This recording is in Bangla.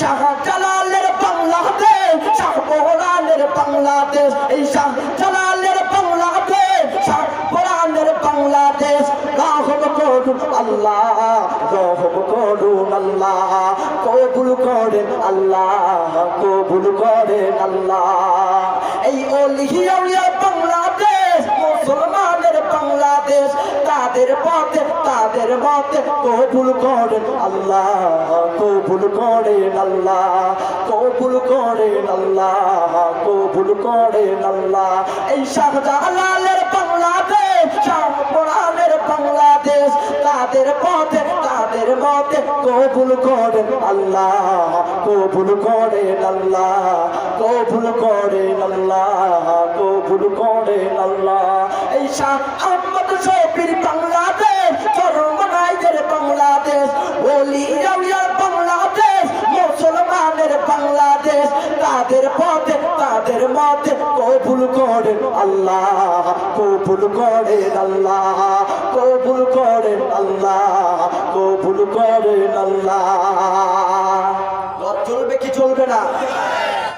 শাহজালালের বাংলাদেশ শাহপরানের বাংলাদেশ এই শাহজালালের বাংলাদেশ শাহপরানের বাংলাদেশ রহম করুন আল্লাহ রহম করুন আল্লাহ, কবুল করেন আল্লাহ, কবুল করেন আল্লাহ। এই অলিহিয়া বাংলাদেশ মুসলমানের বাংলাদেশ তাদের পথে, তাদের মতে কবুল করেন আল্লাহ, কবুল করেন আল্লাহ, কবুল করেন আল্লাহ, কবুল করেন আল্লাহ। এই শাহজালালের বাংলাদেশ, শাহপুরানের বাংলাদেশ, তাদের পথে, তাদের মতে কবুল করেন আল্লাহ, কবুল করেন আল্লাহ, কবুল করেন আল্লাহ, কবুল করেন আল্লাহ। এই শাহ আহমদ শফির বাংলাদেশ চরমনাইদের বাংলাদেশ বলি বাংলাদেশ, মুসলমানের বাংলাদেশ, তাদের পথে, তাদের মতে কবুল করেন আল্লাহ, কবুল করেন আল্লাহ, কবুল করেন আল্লাহ, কবুল করেন আল্লাহ। চলবে কি চলবে না?